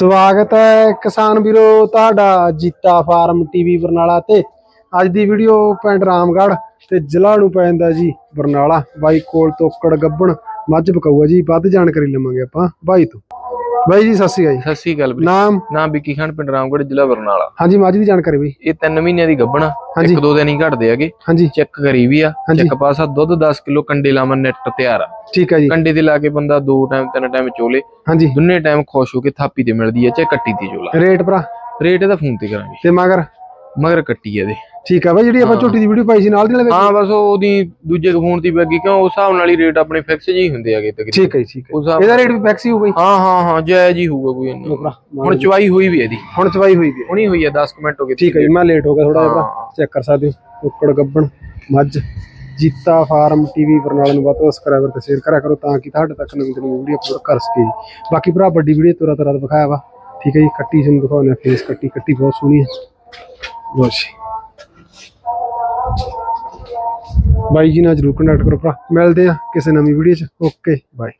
ਸਵਾਗਤ ਹੈ ਕਿਸਾਨ ਵੀਰੋ ਤੁਹਾਡਾ ਜੀਤਾ ਫਾਰਮ ਟੀਵੀ ਬਰਨਾਲਾ ਤੇ। ਅੱਜ ਦੀ ਵੀਡੀਓ ਪਿੰਡ ਰਾਮਗੜ੍ਹ ਤੇ ਜ਼ਿਲ੍ਹਾ ਨੂੰ ਪੈਂਦਾ ਜੀ ਬਰਨਾਲਾ। ਬਾਈ ਕੋਲ ਤੋਕੜ ਗੱਬਣ ਮੱਝ ਬਕਾਊਆ ਜੀ, ਵੱਧ ਜਾਣਕਾਰੀ ਲਵਾਂਗੇ ਆਪਾਂ। ਬਾਈ ਤੋਂ। ਬਾਈ ਜੀ ਸਤਿ ਸ਼੍ਰੀ ਅਕਾਲ ਜੀ। ਸਤਿ ਸ੍ਰੀ ਅਕਾਲ ਵੀਰੇ ਨਾਮ? ਨਾਮ ਵਿੱਕੀ ਖਾਨ ਪਿੰਡ ਰਾਮਗੜ੍ਹ ਜ਼ਿਲ੍ਹਾ ਬਰਨਾਲਾ। ਹਾਂਜੀ ਮੱਝ ਦੀ ਜਾਣਕਾਰੀ ਬਈ। ਇਹ 3 ਮਹੀਨਿਆਂ ਦੀ ਗੱਭਣ ਆ। ਹਾਂਜੀ। ਇੱਕ ਦੋ ਦਿਨ ਹੀ ਘਟਦੇ ਹੈਗੇ। ਹਾਂਜੀ। ਚੈੱਕ ਕਰੀ ਵੀ ਆ। ਹਾਂਜੀ। ਚੈੱਕ ਪਾਸਾ ਦੁੱਧ 10 ਕਿਲੋ ਕੰਡੇ ਲਾਵਾਂ ਨੈਟ ਤਿਆਰ ਆ। ਠੀਕ ਹੈ ਜੀ। ਕੰਡੇ ਤੇ ਲਾ ਕੇ ਬੰਦਾ ਦੋ ਟਾਈਮ ਤਿੰਨ ਟਾਈਮ ਚੋਲੇ। ਹਾਂਜੀ। ਦੋਨੇ ਟਾਈਮ ਖੁਸ਼ ਹੋ ਕੇ ਥਾਪੀ ਤੇ ਮਿਲਦੀ ਹੈ ਚਾਹੇ ਕੱਟੀ ਤੇ ਚੋਲਾ। ਰੇਟ ਭਰਾ? ਰੇਟ ਇਹਦਾ ਫੋਨ ਤੇ ਕਰਾਂਗੇ। ਤੇ ਮਗਰ? ਮਗਰ ਕੱਟੀ ਆ ਇਹਦੇ। ਠੀਕ ਹੈ ਬਾਈ ਜਿਹੜੀ ਆਪਾਂ ਹਾਂ। ਝੋਟੀ ਦੀ ਵੀਡੀਓ ਪਾਈ ਸੀ ਨਾਲ ਦੀ ਨਾਲ ਵਿੱਚ? ਹਾਂ ਬਸ ਉਹ ਉਹਦੀ ਦੂਜੇ ਫੋਨ ਤੇ ਲੱਗੀ ਕਿਉਂ ਉਸ ਹਿਸਾਬ ਨਾਲ ਹੀ ਰੇਟ ਆਪਣੇ ਫਿਕਸ ਜੀ ਹੁੰਦੇ ਹੈਗੇ ਤਕਰੀਬਨ। ਠੀਕ ਹੈ ਠੀਕ ਹੈ ਇਹਦਾ ਰੇਟ ਵੀ ਫੈਕਸੀ ਹੋ ਬਈ। ਹਾਂ ਹਾਂ ਹਾਂ ਜਾਇਜ਼ ਹੀ ਹੋਊਗਾ ਕੋਈ ਇੰਨਾ। ਹੁਣ ਚਵਾਈ ਹੋਈ ਵੀ ਇਹਦੀ। ਹੁਣ ਚਵਾਈ ਹੋਈ ਦੀ ਹੈ। ਹੁਣੀ ਹੋਈ ਆ 10 ਮਿੰਟ ਹੋ ਗਏ ਠੀਕ ਹੈ ਮੈਂ ਲੇਟ ਹੋ ਗਿਆ ਥੋੜਾ ਜਿਹਾ ਹਾਂ। ਚੈੱਕ ਕਰ ਸਕਦੇ ਹੋ। ਗੱਬਣ ਮੱਝ ਜੀਤਾ ਫਾਰਮ ਟੀਵੀ ਬਰਨਾਲਾ ਨੂੰ ਵੱਧ ਸਬਸਕ੍ਰਾਈਬਰ ਤੇ ਸ਼ੇਅਰ ਕਰਿਆ ਕਰੋ ਤਾਂ ਕਿ ਤੁਹਾਡੇ ਤੱਕ ਨਵੀਂ ਨਵੀਂ ਵੀਡੀਓ ਅਪਲੋਡ ਕਰ ਸਕੀਏ ਜੀ। ਬਾਕੀ ਭਰਾ ਵੱਡੀ ਵੀਡੀਓ ਤੁਰਾ ਤੁਰਾ ਦਿਖਾਇਆ ਵਾ। ਠੀਕ ਹੈ ਜੀ ਕੱਟੀ ਤੁਹਾਨੂੰ ਦਿਖਾਉਂਦੇ ਫੇਸ ਕੱਟੀ ਕੱਟੀ ਬਹੁਤ ਸੋਹਣੀ ਹੈ। ਬਹੁਤ ਜੀ। ਬਾਈ ਜੀ ਨਾਲ ਜਰੂਰ ਕੰਟੈਕਟ ਕਰੋ ਭਰਾ। ਮਿਲਦੇ ਆ ਕਿਸੇ ਨਵੀਂ ਵੀਡੀਓ 'ਚ। Okay bye